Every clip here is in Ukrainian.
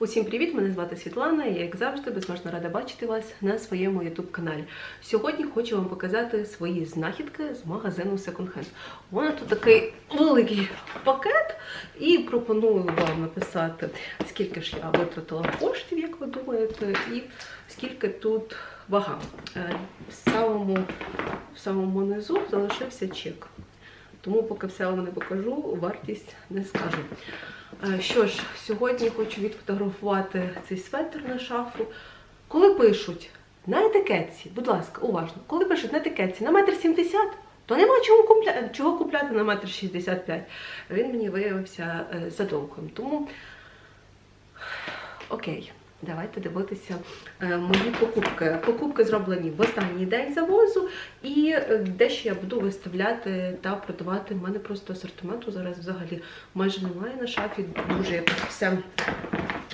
Усім привіт! Мене звати Світлана. і, як завжди, безмежно рада бачити вас на своєму youtube каналі. Сьогодні хочу вам показати свої знахідки з магазину Second Hand. У мене тут такий великий пакет, і пропоную вам написати, скільки ж я витратила коштів, як ви думаєте, і скільки тут вага. Е, В самому, в самому низу залишився чек. Тому поки все вам не покажу, вартість не скажу. Е, Що ж, сьогодні хочу відфотографувати цей светр на шафу. Коли пишуть на етикетці, будь ласка, уважно, коли пишуть на етикетці на метр сімдесят, то нема чого купляти, чого купляти на метр шістдесят п'ять. Він мені виявився е, задовгим. Тому окей. Давайте дивитися е, мої покупки. Покупки зроблені в останній день завозу, і е, дещо я буду виставляти та продавати. У мене просто асортименту зараз взагалі майже немає на шафі. Дуже якось все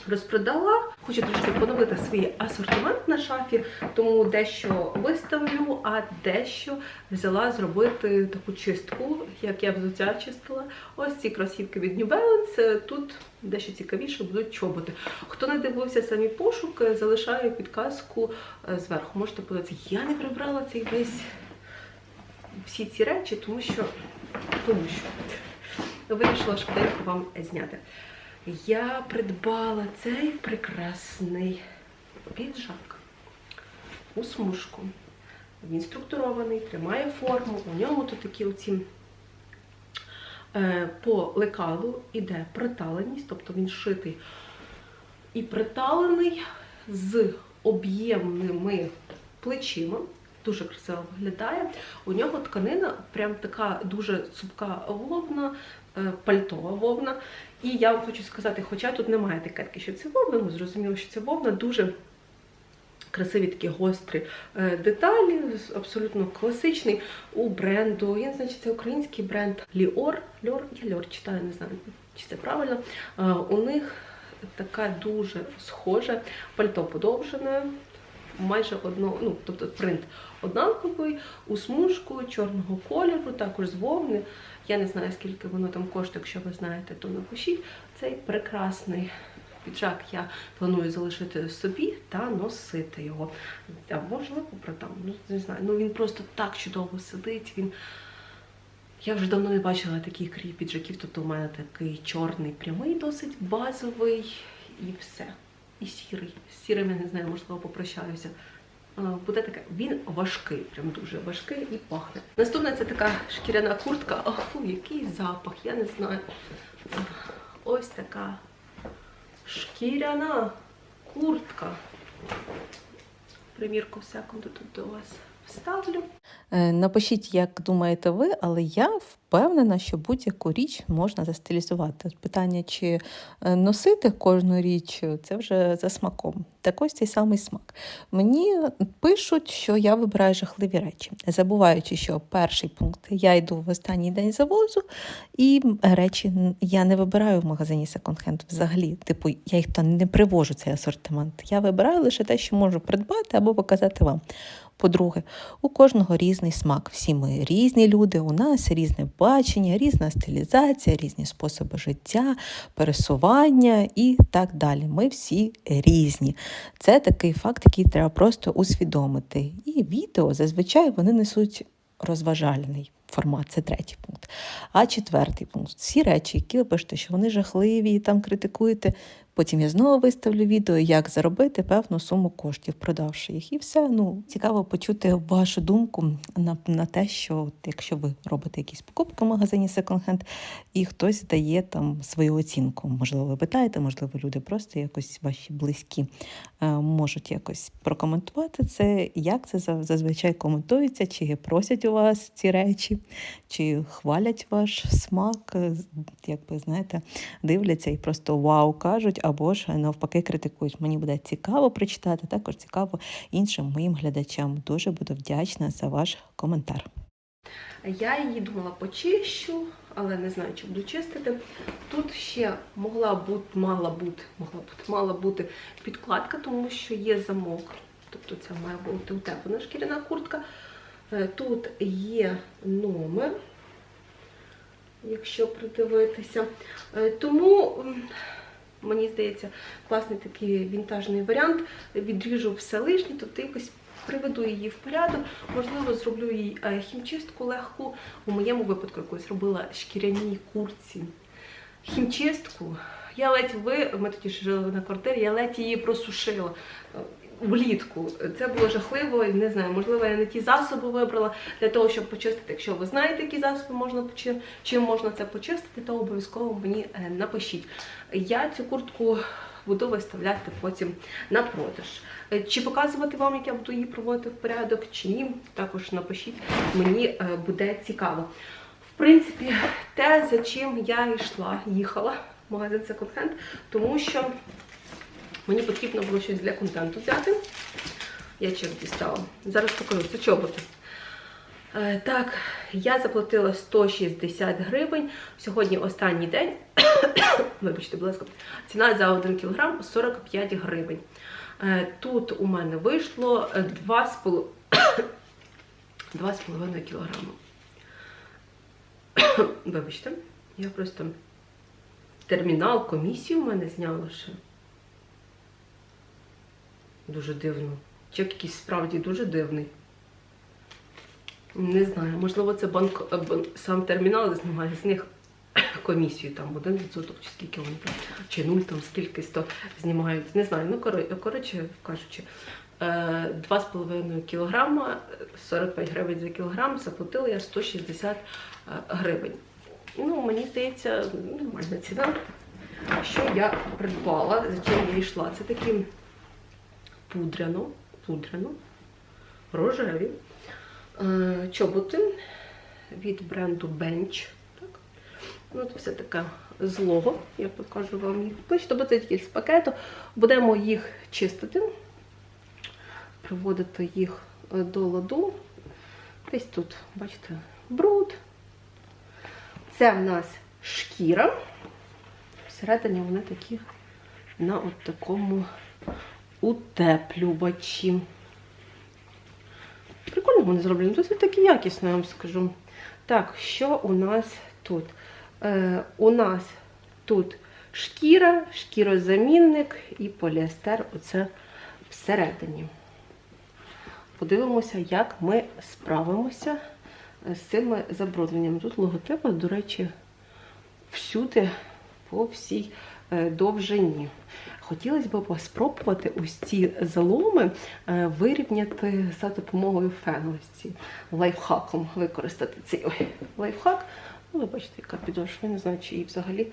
розпродала. Хочу трошки поновити свій асортимент на шафі, тому дещо виставлю, а дещо взяла зробити таку чистку, як я взуття чистила. Ось ці кросівки від New Balance. Тут дещо цікавіше будуть чоботи. Хто не дивився самі пошуки, залишаю підказку е, зверху. Можете подивитися. Я не прибрала цей весь всі ці речі, тому що тому що вирішила швиденько вам зняти. Я придбала цей прекрасний піджак у смужку. Він структурований, тримає форму. У ньому тут такі оці е, по лекалу іде приталеність, тобто він шитий і приталений з об'ємними плечима. Дуже красиво виглядає. У нього тканина прям така дуже цупка вовна, е, пальтова вовна. І я вам хочу сказати, хоча тут немає етикетки, що це вовна, ну зрозуміло, що це вовна, дуже красиві такі гострі е, деталі, абсолютно класичний у бренду. Я не знаю, чи це український бренд Ліор. Льор, я Льор читаю, не знаю, чи це правильно. Е, У них така дуже схожа пальто подовжене. Майже одно, ну тобто принт однаковий, у смужку чорного кольору, також з вовни. Я не знаю, скільки воно там коштує, якщо ви знаєте, то напишіть. Цей прекрасний піджак я планую залишити собі та носити його. А можливо, продам. Ну, не знаю. Ну він просто так чудово сидить. Він. Я вже давно не бачила таких крій піджаків, тобто у мене такий чорний прямий, досить базовий і все. І сірий. З сірим я не знаю, можливо, попрощаюся. Е, Буде таке, він важкий, прям дуже важкий і пахне. Наступна це така шкіряна куртка. О, фу, який запах, я не знаю. Ось така шкіряна куртка. Примірку всяку тут до вас вставлю. Е, Напишіть, як думаєте ви, але я впевнена, що будь-яку річ можна застилізувати. Питання, чи е, носити кожну річ, це вже за смаком. Так ось цей самий смак. Мені пишуть, що я вибираю жахливі речі, забуваючи, що перший пункт я йду в останній день завозу, і речі я не вибираю в магазині секонд-хенд взагалі. Типу, я їх то не привожу цей асортимент. Я вибираю лише те, що можу придбати або показати вам. По-друге, у кожного різний смак. Всі ми різні люди, у нас різне бачення, різна стилізація, різні способи життя, пересування і так далі. Ми всі різні. Це такий факт, який треба просто усвідомити. І відео зазвичай вони несуть розважальний формат, це третій пункт. А четвертий пункт всі речі, які ви пишете, що вони жахливі і там критикуєте. Потім я знову виставлю відео, як заробити певну суму коштів, продавши їх. І все. Ну цікаво почути вашу думку на, на те, що якщо ви робите якісь покупки в магазині секонд-хенд, і хтось дає там свою оцінку. Можливо, ви питаєте, можливо, люди просто якось ваші близькі е, можуть якось прокоментувати це, як це зазвичай коментується, чи просять у вас ці речі, чи хвалять ваш смак, з- якби знаєте, дивляться і просто вау кажуть, або ж навпаки критикують. Мені буде цікаво прочитати, також цікаво іншим моїм глядачам. Дуже буду вдячна за ваш коментар. Я її думала почищу, але не знаю, чи буду чистити. Тут ще могла бути, мала бути, могла бути, мала бути підкладка, тому що є замок. Тобто це має бути утеплена шкіряна куртка. Е, Тут є номер, якщо придивитися. Е, Тому Мені здається, класний такий вінтажний варіант. Відріжу все лишнє, тобто якось приведу її в порядок. Можливо, зроблю їй е, хімчистку легку. У моєму випадку якось робила шкіряній курці хімчистку. Я ледь ви, ми тоді жили на квартирі, я ледь її просушила влітку. Це було жахливо, не знаю, можливо, я не ті засоби вибрала для того, щоб почистити. Якщо ви знаєте, які засоби можна чим можна це почистити, то обов'язково мені е, напишіть. Я цю куртку буду виставляти потім на продаж. Е, Чи показувати вам, як я буду її проводити в порядок, чи ні, також напишіть, мені е, буде цікаво. В принципі, те, за чим я йшла, їхала в магазин Hand, тому що мені потрібно було щось для контенту взяти. Я чек дістала. Зараз покажу, це чоботи. Е, Так, я заплатила 160 гривень. Сьогодні останній день. Вибачте, будь ласка, ціна за 1 кілограм 45 гривень. Е, Тут у мене вийшло 2,5 2,5 кілограми. Вибачте, я просто термінал, комісію в мене зняла ще. Дуже дивно. Чек якийсь справді дуже дивний. Не знаю, можливо, це банк, е, сам термінал знімає з них комісію, там один відсоток, чи скільки вони там, чи нуль, там скільки то знімають. Не знаю. Ну, коротше кажучи, е, 2,5 кілограма, 45 гривень за кілограм, заплатила я 160 е, гривень. Ну, мені здається, нормальна ціна. Що я придбала, за чим я йшла? Це такі пудряно, пудряно, рожеві е, чоботи від бренду Bench. Так? Ну, це все таке злого, я покажу вам їх ближче. Тобто це тільки з пакету. Будемо їх чистити, приводити їх е, до ладу. Десь тут, бачите, бруд. Це в нас шкіра. Всередині вони такі на от такому утеплювачі. Прикольно вони зроблені. Досить таки якісно, я вам скажу. Так, що у нас тут? Е, у нас тут шкіра, шкірозамінник і поліестер. Оце всередині. Подивимося, як ми справимося з цими забрудненнями. Тут логотипи, до речі, всюди по всій довжині. Хотілося б спробувати ось ці заломи е, вирівняти за допомогою ці лайфхаком використати цей лайфхак. Ну, ви бачите, яка підошва. Не знаю, чи взагалі,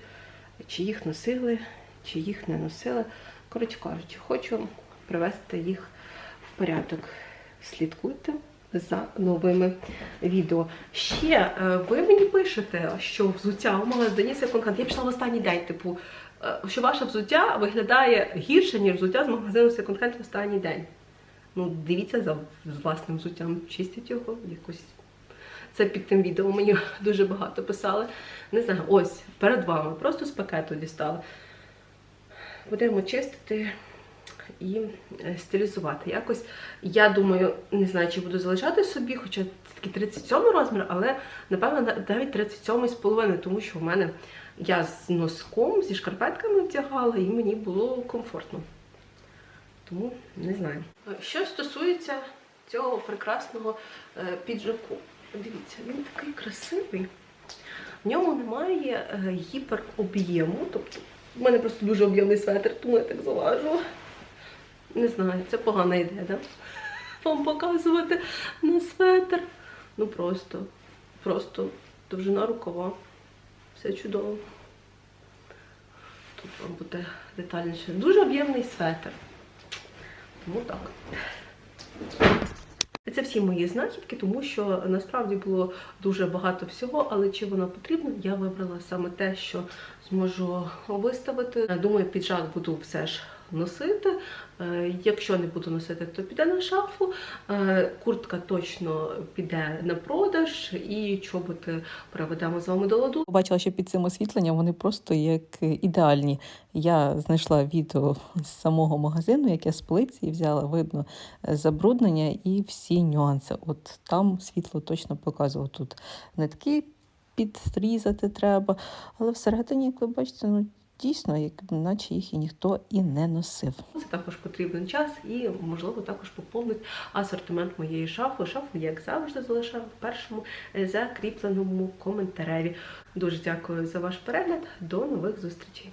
чи їх носили, чи їх не носили. Коротше кажучи, хочу привести їх в порядок. Слідкуйте за новими відео. Ще е, ви мені пишете, що взуття у магазині Hand. Я пішла в останній день, типу, е, що ваше взуття виглядає гірше, ніж взуття з магазину Second Hand в останній день. Ну, дивіться за власним взуттям, чистіть його якось. Це під тим відео мені дуже багато писали. Не знаю, ось перед вами, просто з пакету дістали. Будемо чистити і е, стилізувати. Якось я думаю, не знаю, чи буду залишати собі, хоча це такий 37 розмір, але напевно навіть 37 з половиною, тому що в мене я з носком, зі шкарпетками вдягала, і мені було комфортно. Тому не знаю. Що стосується цього прекрасного е, піджаку, дивіться, він такий красивий. В ньому немає е, гіпероб'єму, тобто в мене просто дуже об'ємний светр, тому я так залажу. Не знаю, це погана ідея, да? Вам показувати на светр. Ну просто, просто довжина рукава. Все чудово. Тут вам буде детальніше. Дуже об'ємний светр. Тому так. Це всі мої знахідки, тому що насправді було дуже багато всього, але чи воно потрібно, я вибрала саме те, що зможу виставити. Думаю, піджак буду все ж носити. Е, Якщо не буду носити, то піде на шафу. Е, Куртка точно піде на продаж і чоботи приведемо з вами до ладу. Побачила, що під цим освітленням вони просто як ідеальні. Я знайшла відео з самого магазину, як я з плиці взяла, видно забруднення і всі нюанси. От там світло точно показувало тут нитки підрізати треба, але всередині, як ви бачите, ну дійсно, як наче їх і ніхто і не носив. Це також потрібен час і, можливо, також поповнить асортимент моєї шафи. Шафу, як завжди, залишаю в першому е, закріпленому коментареві. Дуже дякую за ваш перегляд. До нових зустрічей!